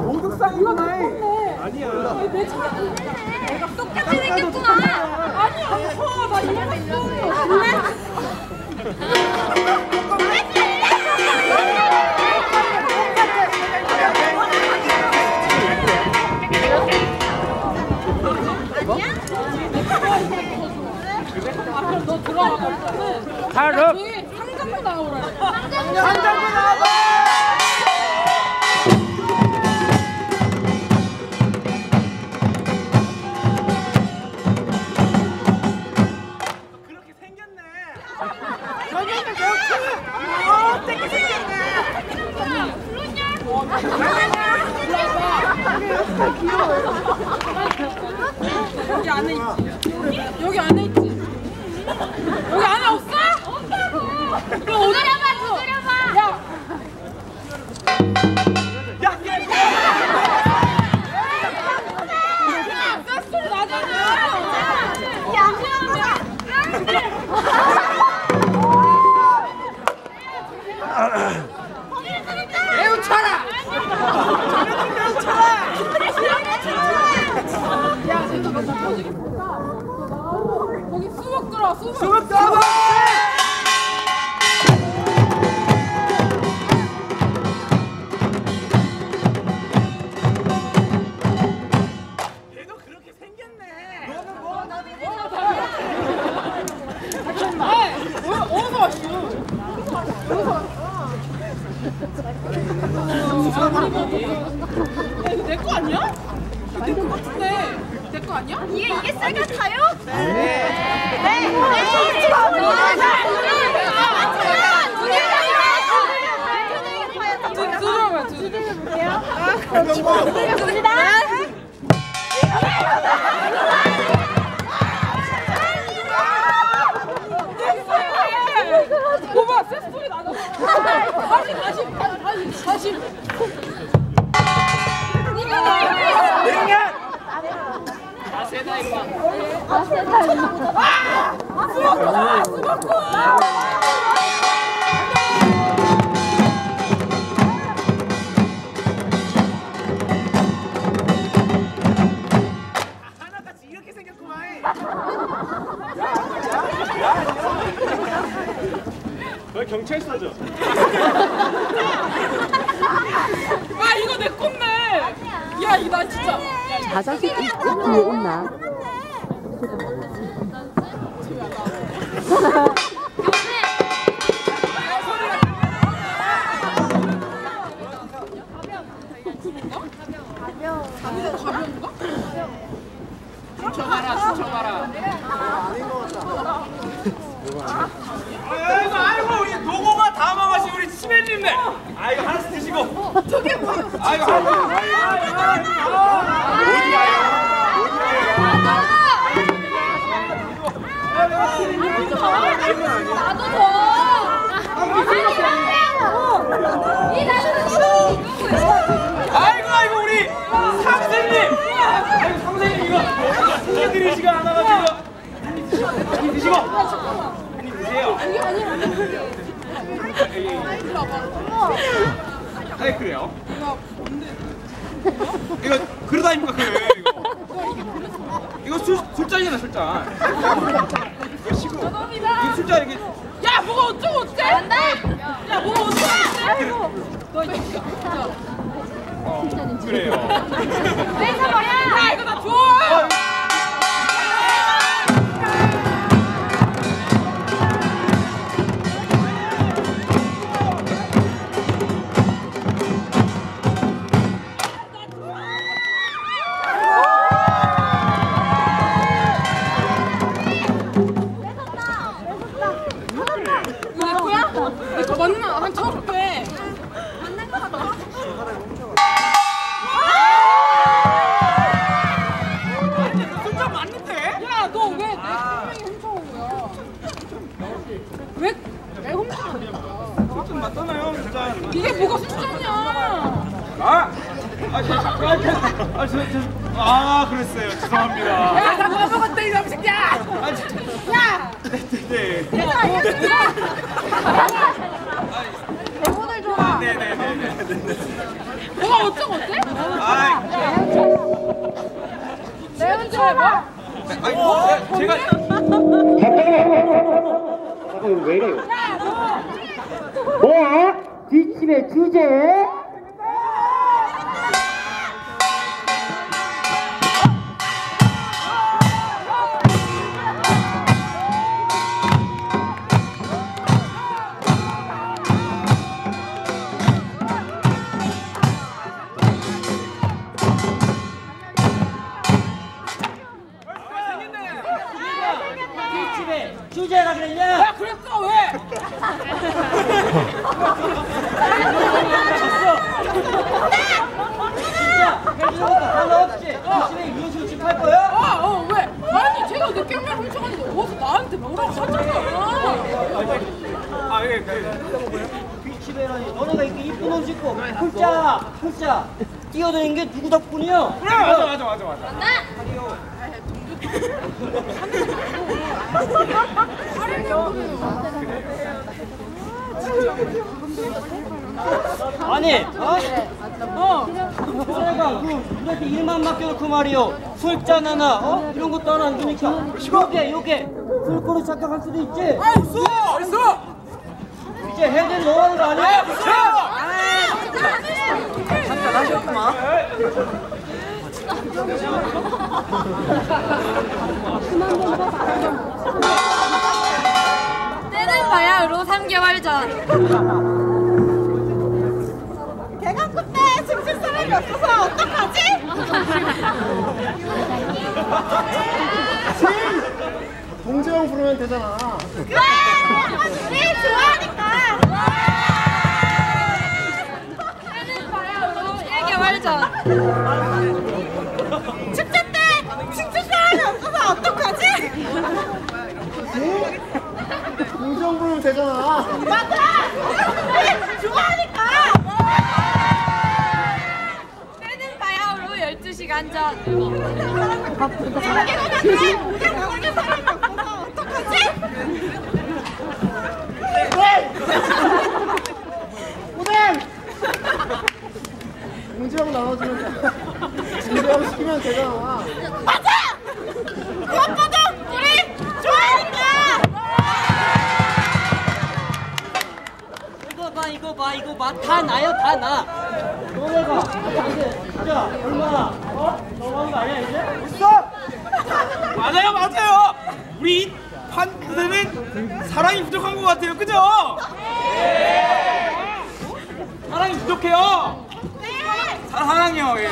일세. 오득상이구나. 아니야. 내 차. 똑같이 생겼구나. 아니야. 어, 나 이랬어. 여기 안에 있지. 여기 안에 있지. 여기 안에 없어? 그럼 어디 두드려봐, 거기 수박 들어, 수박. 수업 들어봐. 얘도 그렇게 생겼네. 너는 뭐? 아이, 어, 어디서 왔어? 야, 이거 내거 아니야? 이거 내거 같은데. 내거 아니야? 이게 이게 쌀 같아요? 네. 네. 네. 두드려봐, 두드려. 오빠, 새 소리 나잖아. 다시, 다시, 다시, 다시. 이렇게 생겼구만. 왜 경찰서죠? 아, 이거 내 건데. 야, 이거 나 진짜. 있나? 가벼운가? 아이고 아이고 우리 노고가 다 망하신 우리 치매님네. 아이고 하나씩 드시고. 저게 뭐야? 아이고 아이고. 이 나도 줘. 아이고 아이고 우리 상생님. 아이고 상생님 이거 해드리지가 않아가지고 한입 드시고 한입 드세요. 이게 아니라. 아이 그래요? 이거 그릇 아닙니까 그래 이거 이거 술 술잔이잖아 술잔 이거 시고 이거 술잔 이게 야, 뭐가 어쩌고 어째? 안돼. 야, 뭐가 어쩌고 어째? 너 이거 진짜. 어, 그래요 아, 저, 아, 저, 아, 아, 그랬어요. 죄송합니다. 야, 나뭐 먹었대, 이 남새끼야! 아, 저, 야! 네. 대본을 줘라! 네네네. 어쩌고 어때? 아이, 매운 줄 알아? 아니, 어, 제가 뭐야? 뒷집의 주제? 옷 입고 훌짜 훌짜 뛰어다니는 게 누구 덕분이야? 그래, 맞아, 맞아, 맞아, 맞아. 아니 어? 어? 너네가 그 이렇게 일만 맡겨놓고 말이요 술잔 하나 어? 이런 것도 하나 안 주니까 요게 요게 술고를 착각할 수도 있지? 아, 없어! 없어! 이제 해야 너 하는 거 아니야? 때는 바야흐로 3개월 전. 개강구 때 증식 사람이 없어서 어떡하지? 동재형 부르면 되잖아. 그래! 우리 좋아하니까! 1개월 전. 축제 때 증식 사람이 없어서 어떡하지? 동재형 부르면 되잖아. 맞아! 좋아하니까! 때는 바야흐로 12시간 전. 이렇게 오늘 나오는 사람이 없어서 어떡하지? 나와주면 돼. 동재형 시키면 되잖아. 맞아! 무엇보다 우리 좋아하니까! 이거 봐 이거 봐 이거 봐다 나요 다나 너네가 이제 진짜 얼마나 어? 너무한 거 아니야 이제? 있어? 맞아요, 맞아요! 우리 이판 그대는 사랑이 부족한 것 같아요, 그죠? 사랑이 부족해요! 네! 사랑이요, 예.